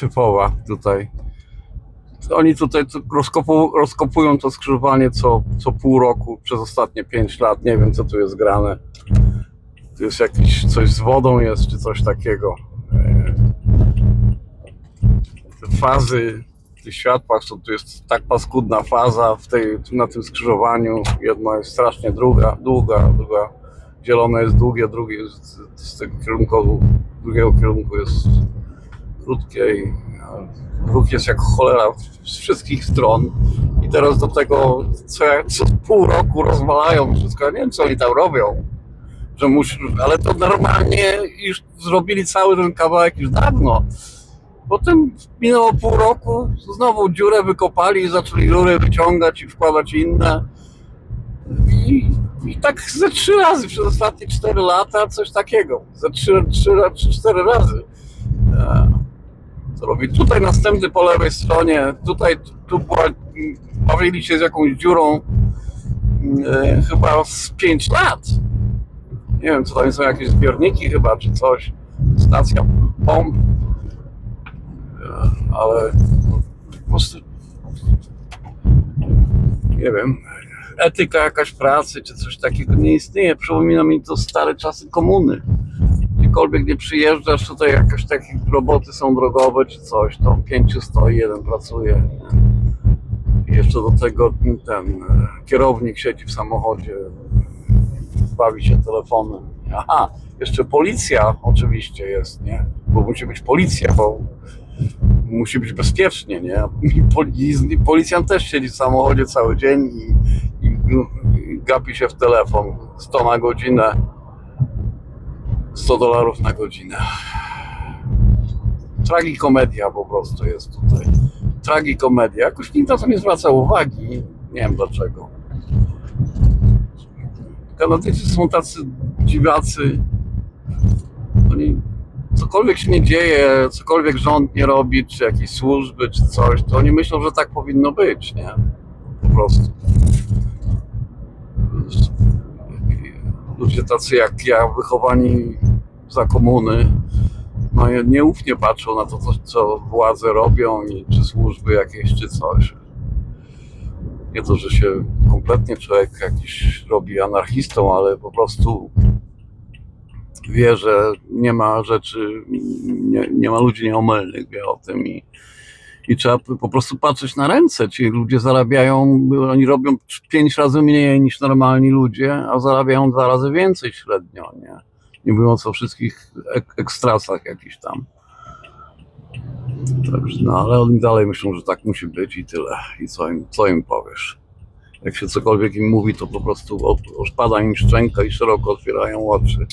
typowa tutaj. Oni tutaj rozkopują to skrzyżowanie co, co pół roku przez ostatnie 5 lat. Nie wiem, co tu jest grane. Tu jest jakieś coś z wodą jest, czy coś takiego. Te fazy w tych światłach, to tu jest tak paskudna faza w tej, na tym skrzyżowaniu. Jedna jest strasznie długa, długa, druga zielone jest długie, drugie jest z tego kierunku, drugiego kierunku jest krótkie i ruch jest jak cholera z wszystkich stron. I teraz do tego co, co pół roku rozwalają wszystko. Ja nie wiem, co oni tam robią. Że musi, ale to normalnie już zrobili cały ten kawałek już dawno. Potem minęło pół roku, znowu dziurę wykopali i zaczęli rury wyciągać i wkładać inne. I, i tak ze trzy razy przez ostatnie cztery lata coś takiego. Ze trzy, trzy, trzy cztery razy. Robi? Tutaj następny po lewej stronie, tutaj tu była, bawili się z jakąś dziurą e, chyba z 5 lat. Nie wiem, co tam są jakieś zbiorniki chyba, czy coś. Stacja pomp. E, Ale po prostu nie wiem, etyka jakaś pracy, czy coś takiego nie istnieje. Przypomina mi to stare czasy komuny. Gdziekolwiek nie przyjeżdżasz, tutaj jakieś takie roboty są drogowe, czy coś, to pięciu stoi, jeden pracuje. I jeszcze do tego ten e, kierownik siedzi w samochodzie, bawi się telefonem. Aha, jeszcze policja oczywiście jest, nie? Bo musi być policja, bo musi być bezpiecznie, nie? I poli- i policjant też siedzi w samochodzie cały dzień i, i gapi się w telefon 100 na godzinę, 100 dolarów na godzinę. Tragikomedia po prostu jest tutaj. Tragikomedia. Jakoś nikt na to nie zwraca uwagi. Nie wiem dlaczego. Kanadyjczycy są tacy dziwacy. Oni cokolwiek się nie dzieje, cokolwiek rząd nie robi, czy jakieś służby, czy coś, to oni myślą, że tak powinno być, nie? Po prostu. Ludzie tacy jak ja, wychowani za komuny, no nieufnie patrzą na to, co, co władze robią, i czy służby jakieś, czy coś. Nie to, że się kompletnie człowiek jakiś robi anarchistą, ale po prostu wie, że nie ma rzeczy, nie, nie ma ludzi nieomylnych, wie o tym i, i trzeba po prostu patrzeć na ręce. Ci ludzie zarabiają, oni robią pięć razy mniej niż normalni ludzie, a zarabiają dwa razy więcej średnio, nie? Nie mówiąc o wszystkich ek- ekstrasach jakichś tam. Także, no ale oni dalej myślą, że tak musi być i tyle. I co im, co im powiesz? Jak się cokolwiek im mówi, to po prostu od- odpada im szczęka i szeroko otwierają oczy.